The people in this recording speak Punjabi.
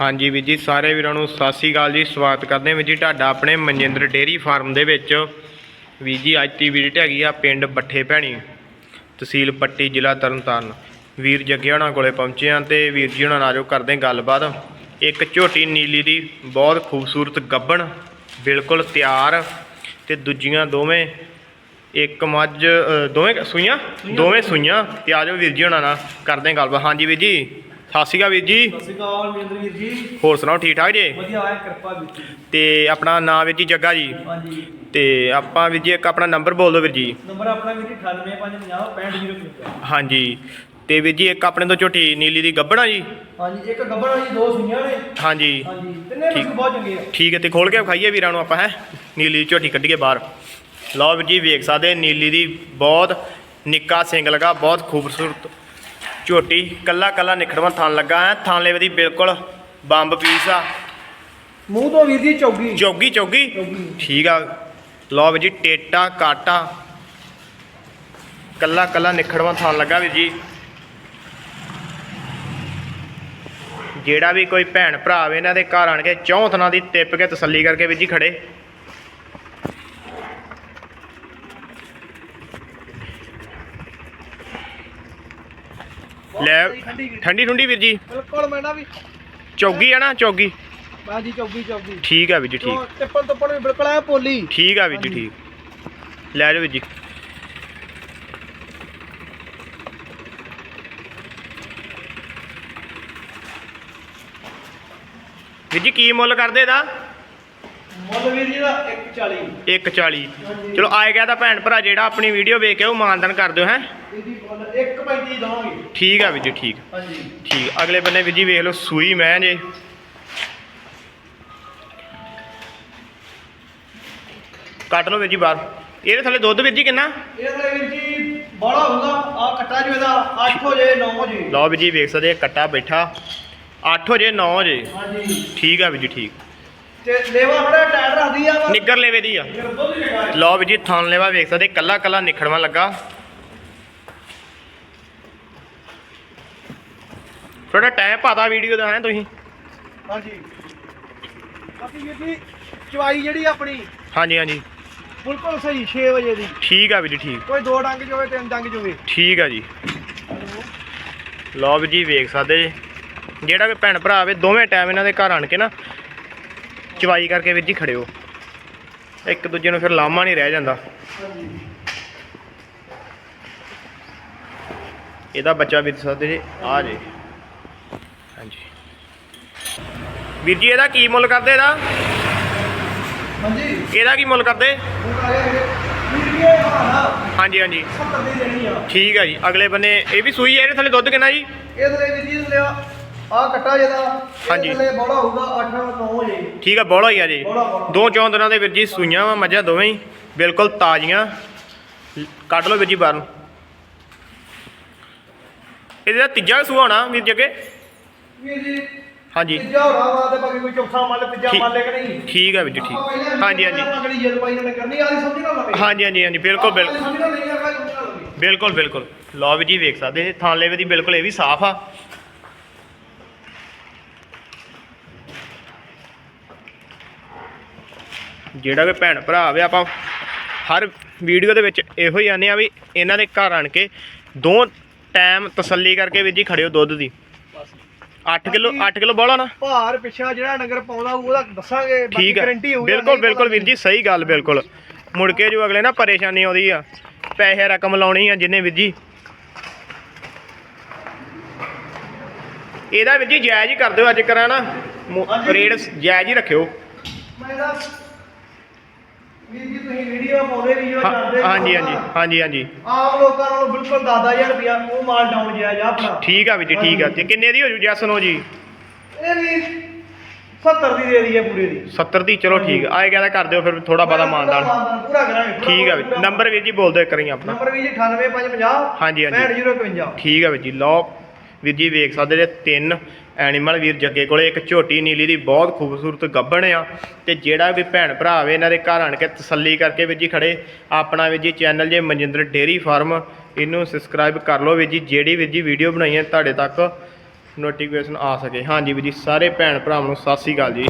ਹਾਂਜੀ ਵੀਰ ਜੀ ਸਾਰੇ ਵੀਰਾਂ ਨੂੰ ਸਤਿ ਸ੍ਰੀ ਅਕਾਲ ਜੀ। ਸਵਾਗਤ ਕਰਦੇ ਹਾਂ ਵੀਰ ਜੀ ਤੁਹਾਡਾ ਆਪਣੇ ਮਨਜਿੰਦਰ ਡੇਅਰੀ ਫਾਰਮ ਦੇ ਵਿੱਚ। ਵੀਰ ਜੀ ਅੱਜ ਦੀ ਵਿਜ਼ਿਟ ਹੈਗੀ ਆ ਪਿੰਡ ਬੱਠੇ ਭੈਣੀ ਤਹਿਸੀਲ ਪੱਟੀ ਜ਼ਿਲ੍ਹਾ ਤਰਨਤਾਰਨ। ਵੀਰ ਜੱਗੇ ਹੋਣਾ ਕੋਲੇ ਪਹੁੰਚੇ ਹਾਂ ਤੇ ਵੀਰ ਜੀ ਉਹਨਾਂ ਨਾਲ ਜੋ ਕਰਦੇ ਗੱਲਬਾਤ। ਇੱਕ ਝੋਟੀ ਨੀਲੀ ਦੀ ਬਹੁਤ ਖੂਬਸੂਰਤ ਗੱਬਣ ਬਿਲਕੁਲ ਤਿਆਰ ਤੇ ਦੂਜੀਆਂ ਦੋਵੇਂ ਇੱਕ ਮੱਝ ਦੋਵੇਂ ਸੂਈਆਂ? ਦੋਵੇਂ ਸੂਈਆਂ। ਤੇ ਆਜੋ ਵੀਰ ਜੀ ਉਹਨਾਂ ਨਾਲ ਕਰਦੇ ਗੱਲਬਾਤ। ਹਾਂਜੀ ਵੀਰ ਜੀ ਸਤਿ ਸ਼੍ਰੀ ਅਕਾਲ ਵੀਰ ਜੀ। ਸਤਿ ਸ਼੍ਰੀ ਅਕਾਲ ਮਹਿੰਦਰ ਵੀਰ ਜੀ। ਹੋਰ ਸੁਣਾਓ ਠੀਕ ਠਾਕ ਜੀ? ਵਧੀਆ ਹੈ ਕਿਰਪਾ ਵੀਰ ਜੀ। ਤੇ ਆਪਣਾ ਨਾਮ ਵੀਰ ਜੀ ਜੱਗਾ ਜੀ। ਹਾਂਜੀ। ਤੇ ਆਪਾਂ ਵੀਰ ਜੀ ਇੱਕ ਆਪਣਾ ਨੰਬਰ ਬੋਲ ਦਿਓ ਵੀਰ ਜੀ। ਨੰਬਰ ਆਪਣਾ ਵੀਰ ਜੀ 9850 ਹਾਂਜੀ। ਤੇ ਵੀਰ ਜੀ ਇੱਕ ਆਪਣੇ ਤੋਂ ਝੋਟੀ ਨੀਲੀ ਦੀ ਗੱਬਣਾ ਜੀ। ਹਾਂਜੀ ਇੱਕ ਗੱਬੜ ਵਾਲੀ ਦੋ ਸੁਈਆਂ ਨੇ। ਹਾਂਜੀ। ਹਾਂਜੀ। ਤਿੰਨੇ। ਪਸ਼ੂ ਬਹੁਤ ਚੰਗੇ ਆ। ਠੀਕ ਹੈ ਤੇ ਖੋਲ ਕੇ ਵਿਖਾਈਏ ਵੀਰਾਂ ਨੂੰ ਆਪਾਂ ਹੈ? ਨੀਲੀ ਦੀ ਝੋਟੀ ਕੱਢੀਏ ਬਾਹਰ। ਲਓ ਵੀਰ ਜੀ ਵੇਖ ਸਕਦੇ ਨੀਲੀ ਦੀ ਬਹੁਤ ਨਿੱਕਾ ਸਿੰਗ ਲਗਾ ਬਹੁਤ ਖੂਬਸੂਰਤ ਝੋਟੀ ਕੱਲਾ ਕੱਲਾ ਨਿਖੜਵਾਂ ਥਣ ਲੱਗਾ ਹੈ ਥਾਂਲੇ ਦੀ ਬਿਲਕੁਲ ਬੰਬ ਪੀਸ ਆ। ਮੂੰਹ ਤੋਂ ਵੀਰ ਜੀ ਚੌਗੀ। ਚੌਗੀ ਚੌਗੀ। ਠੀਕ ਆ। ਲਓ ਵੀਰ ਜੀ ਟੇਟਾ ਕਾਟਾ। ਕੱਲਾ ਕੱਲਾ ਨਿਖੜਵਾਂ ਥਾਂ ਲੱਗਾ ਵੀਰ ਜੀ। ਜਿਹੜਾ ਵੀ ਕੋਈ ਭੈਣ ਭਰਾ ਆਵੇ ਇਹਨਾਂ ਦੇ ਘਰ ਆਣ ਕੇ ਚੌਥਨਾਂ ਦੀ ਟਿੱਪ ਕੇ ਤਸੱਲੀ ਕਰਕੇ ਵੀਰ ਜੀ ਖੜੇ। ਲੈ ਠੰਡੀ ਠੰਡੀ ਵੀਰ ਜੀ। ਬਿਲਕੁਲ ਮੈਂ ਨਾ ਵੀ ਚੌਗੀ ਆ ਨਾ ਚੌਗੀ। ਹਾਂਜੀ ਚੌਗੀ ਚੌਗੀ। ਠੀਕ ਆ ਵੀਰ ਜੀ ਠੀਕ। ਟਿੱਪਣ ਟੁੱਪਣ ਵੀ ਬਿਲਕੁਲ ਐ ਪੋਲੀ। ਠੀਕ ਆ ਵੀਰ ਜੀ। ਠੀਕ। ਲੈ ਜਾਓ ਵੀਰ ਜੀ। ਵੀਰ ਜੀ ਕੀ ਮੁੱਲ ਕਰਦੇ ਇਹਦਾ? ਮੁੱਲ ਵੀਰ ਜੀ ਦਾ 140 140 ਚਲੋ। ਆਏ ਗਿਆ ਤਾਂ ਭੈਣ ਭਰਾ ਜਿਹੜਾ ਆਪਣੀ ਵੀਡੀਓ ਵੇਖ ਕੇ ਉਹ ਮਾਨਦਨ ਕਰ ਦਿਓ ਹੈ? ਇਹਦੀ ਮੁੱਲ 135 ਦਵਾਂਗੇ। ਠੀਕ ਆ ਵੀਰ ਜੀ ਠੀਕ। ਹਾਂਜੀ। ਠੀਕ ਅਗਲੇ ਬੰਨੇ ਵੀਰ ਜੀ ਵੇਖ ਲਓ ਸੂਈ ਮੈਂ ਜੇ। ਕੱਟ ਲਓ ਵੀਰ ਜੀ ਬਾਹਰ। ਇਹਦੇ ਥੱਲੇ ਦੁੱਧ ਵੀਰ ਜੀ ਕਿੰਨਾ? ਇਹਦੇ ਵੀਰ ਜੀ ਬੜਾ ਹੁੰਦਾ ਆ ਕੱਟਾ ਜੋ ਇਹਦਾ 8 ਹੋ ਜੇ 9 ਹੋ ਜੇ। ਲਓ ਵੀਰ ਜੀ ਵੇਖ ਸਕਦੇ ਆ ਕੱਟਾ ਬੈਠਾ। 8 ਵਜੇ 9 ਵਜੇ ਹਾਂਜੀ। ਠੀਕ ਆ ਵੀਰ ਜੀ ਠੀਕ। ਤੇ ਲੇਵਾ ਖੜਾ ਟਾਇਰ ਰੱਖਦੀ ਆ ਵਾ ਨਿੱਗਰ ਲੈਵੇ ਦੀ ਆ। ਫਿਰ ਦੁੱਧ ਵੀ ਲਓ ਜੀ ਥਣ ਲੈਵਾ ਵੇਖ ਸਕਦੇ ਕੱਲਾ ਕੱਲਾ ਨਿਖੜਵਾ ਲੱਗਾ। ਥੋੜਾ ਟਾਈਮ ਪਾਤਾ ਵੀਡੀਓ ਦਾ ਹੈ ਤੁਸੀਂ? ਹਾਂਜੀ। ਬਾਕੀ ਵੀਰ ਜੀ ਚਵਾਈ ਜਿਹੜੀ ਆਪਣੀ ਹਾਂਜੀ ਹਾਂਜੀ। ਬਿਲਕੁਲ ਸਹੀ 6 ਵਜੇ ਦੀ। ਠੀਕ ਆ ਵੀਰ ਜੀ ਠੀਕ। ਕੋਈ ਦੋ ਡੰਗ ਹੋਵੇ ਤਿੰਨ ਡੰਗ ਹੋਵੇ ਠੀਕ ਆ ਜੀ। ਲਓ ਵੀਰ ਜੀ ਵੇਖ ਸਕਦੇ ਜੀ। ਜਿਹੜਾ ਕੋਈ ਭੈਣ ਭਰਾ ਆਵੇ ਦੋਵੇਂ ਟਾਈਮ ਇਹਨਾਂ ਦੇ ਘਰ ਆਣ ਕੇ ਨਾ ਚਵਾਈ ਕਰਕੇ ਵੀਰ ਜੀ ਖੜਿਓ। ਇੱਕ ਦੂਜੇ ਨੂੰ ਫਿਰ ਲਾਮਾ ਨਹੀਂ ਰਹਿ ਜਾਂਦਾ। ਇਹਦਾ ਬੱਚਾ ਵੀਰ ਸਕਦੇ ਜੀ ਆ ਜੇ। ਹਾਂਜੀ। ਵੀਰ ਜੀ ਇਹਦਾ ਕੀ ਮੁੱਲ ਕਰਦੇ ਇਹਦਾ? ਹਾਂਜੀ। ਇਹਦਾ ਕੀ ਮੁੱਲ ਕਰਦੇ? ਹਾਂਜੀ ਹਾਂਜੀ। 70 ਦੀ ਦੇਣੀ ਆ। ਠੀਕ ਆ ਜੀ। ਅਗਲੇ ਬੰਨੇ ਇਹ ਵੀ ਸੂਈ ਹੈ ਇਹਦੇ ਥੱਲੇ ਦੁੱਧ ਕਿੰਨਾ ਜੀ? ਇਹ ਥਲੇ ਵੀਰ ਜੀ ਲਿਆ ਆ ਕੱਟਾ ਜਿਹਦਾ ਹਾਂਜੀ। ਇਹ ਥਲੇ ਬੜਾ ਹੋਊਗਾ 8 9 ਵਜੇ ਠੀਕ ਆ ਬੋਲਾ ਹੀ ਆ ਜੀ। ਬੋਲਾ, ਬੋਲਾ। ਦੋ ਚੌਂ ਦਿਨਾਂ ਦੇ ਵੀਰ ਜੀ ਸੂਈਆਂ ਵਾ ਮੱਝਾਂ ਦੋਵੇਂ ਹੀ ਬਿਲਕੁਲ ਤਾਜ਼ੀਆਂ। ਕੱਢ ਲਓ ਵੀਰ ਜੀ ਬਾਹਰ ਨੂੰ। ਇਹਦਾ ਤੀਜਾ ਸੂਆ ਹੋਣਾ ਵੀਰ ਜੱਗੇ ਵੀਰ ਜੀ ਹਾਂਜੀ। ਤੀਜਾ ਹੋਣਾ ਵਾ ਤੇ ਬਾਕੀ ਕੋਈ ਚੌਥਾ ਮੰਨ ਲੈ ਤੀਜਾ ਠੀਕ- ਮੰਨ ਲੈ ਕਿ ਨਹੀਂ? ਠੀਕ ਆ ਵੀਰ ਜੀ ਆਪਾਂ ਪਹਿਲਾਂ ਠੀਕ ਹਾਂਜੀ ਹਾਂਜੀ। ਅਗਲੀ ਜਲਵਾਈ ਨਾਲ ਕਰਨੀ ਆਦੀ ਸਮਝ ਨਾ ਲਵੇ ਹਾਂਜੀ ਹਾਂਜੀ ਹਾਂਜੀ ਬਿਲਕੁਲ ਬਿਲਕੁਲ। ਬਿਲਕੁਲ ਬਿਲਕੁਲ। ਲਓ ਵੀ ਜੀ ਵੇਖ ਸਕਦੇ ਜੀ ਥਾਂ ਲੈਵੇ ਦੀ ਬਿਲਕੁਲ ਇਹ ਵੀ ਸਾਫ਼ ਆ। ਜਿਹੜਾ ਵੀ ਭੈਣ ਭਰਾ ਆਵੇ ਆਪਾਂ ਹਰ ਵੀਡੀਓ ਦੇ ਵਿੱਚ ਇਹੋ ਹੀ ਆਨੇ ਆ ਵੀ ਇਹਨਾਂ ਦੇ ਘਰ ਆਣ ਕੇ ਦੋ ਟਾਈਮ ਤਸੱਲੀ ਕਰਕੇ ਵੀਰ ਜੀ ਖੜਿਓ ਦੁੱਧ ਦੀ। 8 ਕਿਲੋ 8 ਕਿਲੋ ਬੋਲਾ ਨਾ। ਭਾਰ ਪਿੱਛਾ ਜਿਹੜਾ ਨਗਰ ਪਾਉਂਦਾ ਉਹਦਾ ਦੱਸਾਂਗੇ ਬਾਕੀ ਠੀਕ ਹੈ ਗਾਰੰਟੀ ਹੋਊਗੀ ਬਿਲਕੁਲ ਬਿਲਕੁਲ ਵੀਰ ਜੀ ਸਹੀ ਗੱਲ ਬਿਲਕੁਲ। ਮੁੜ ਕੇ ਜੋ ਅਗਲੇ ਨਾ ਪਰੇਸ਼ਾਨੀ ਆਉਂਦੀ ਆ ਪੈਸੇ ਰਕਮ ਲਾਉਣੀ ਆ ਜਿੰਨੇ ਵੀਰ ਜੀ। ਇਹਦਾ ਵੀਰ ਜੀ ਜਾਇਜ਼ ਹੀ ਕਰ ਦਿਓ ਅੱਜ ਕਰਾਂ ਨਾ। ਰੇਟ ਜਾਇਜ਼ ਹੀ ਰੱਖਿਓ। ਮੈਂ ਵੀਰ ਜੀ ਤੁਸੀਂ ਵੀਡੀਓ ਪਾਉਂਦੇ ਵੀਡੀਓ ਹਾਂ- ਕਰਦੇ ਹਾਂਜੀ ਹਾਂਜੀ ਹਾਂਜੀ ਹਾਂਜੀ। ਆਮ ਲੋਕਾਂ ਨਾਲੋਂ ਬਿਲਕੁਲ 10000 ਰੁਪਇਆ ਉਹ ਮਾਲ ਡਾਊਨ ਜਿਆ ਜਾ ਆਪਣਾ। ਠੀਕ ਆ ਵੀਰ ਜੀ ਠੀਕ ਆ। ਤੇ ਕਿੰਨੇ ਦੀ ਹੋ ਜੂ ਜੈਸਨ ਹੋ ਜੀ? ਇਹ ਵੀ 70 ਦੀ ਦੇ ਪੂਰੇ ਦੀ। 70 ਦੀ ਚਲੋ ਠੀਕ ਆ। ਆਏ ਕਹਿੰਦਾ ਕਰ ਦਿਓ ਫਿਰ ਥੋੜਾ ਬਾਦਾ ਮਾਨਦਾਨ ਪੂਰਾ ਕਰਾਂਗੇ ਪੂਰਾ- ਠੀਕ ਆ ਵੀਰ ਪੂਰਾ- ਨੰਬਰ ਵੀਰ ਜੀ ਬੋਲ ਦਿਓ ਇੱਕ ਵਾਰੀ ਆਪਣਾ। ਨੰਬਰ ਵੀ ਜੀ 98550 ਹਾਂਜੀ, ਹਾਂਜੀ। 65051 ਠੀਕ ਆ ਵੀਰ ਜੀ ਲਓ। ਵੀਰ ਜੀ ਵੇਖ ਸਕਦੇ ਜੇ ਤਿੰਨ ਐਨੀਮਲ ਵੀਰ ਜੱਗੇ ਕੋਲੇ, ਇੱਕ ਝੋਟੀ ਨੀਲੀ ਦੀ, ਬਹੁਤ ਖੂਬਸੂਰਤ ਗੱਭਣ ਆ। ਤੇ ਜਿਹੜਾ ਵੀ ਭੈਣ ਭਰਾ ਆਵੇ ਇਹਨਾਂ ਦੇ ਘਰ ਆਣ ਕੇ ਤਸੱਲੀ ਕਰਕੇ ਵੀਰ ਜੀ ਖੜੇ। ਆਪਣਾ ਵੀਰ ਜੀ ਚੈਨਲ ਜੇ ਮਨਜਿੰਦਰ ਡੇਰੀ ਫਾਰਮ, ਇਹਨੂੰ ਸਬਸਕ੍ਰਾਈਬ ਕਰ ਲਓ ਵੀਰ ਜੀ। ਜਿਹੜੀ ਵੀਰ ਜੀ ਵੀਡੀਓ ਬਣਾਈ ਹੈ ਤੁਹਾਡੇ ਤੱਕ ਨੋਟੀਫਿਕੇਸ਼ਨ ਆ ਸਕੇ। ਹਾਂਜੀ ਵੀਰ ਜੀ, ਸਾਰੇ ਭੈਣ ਭਰਾਵਾਂ ਨੂੰ ਸਤਿ ਸ੍ਰੀ ਅਕਾਲ ਜੀ।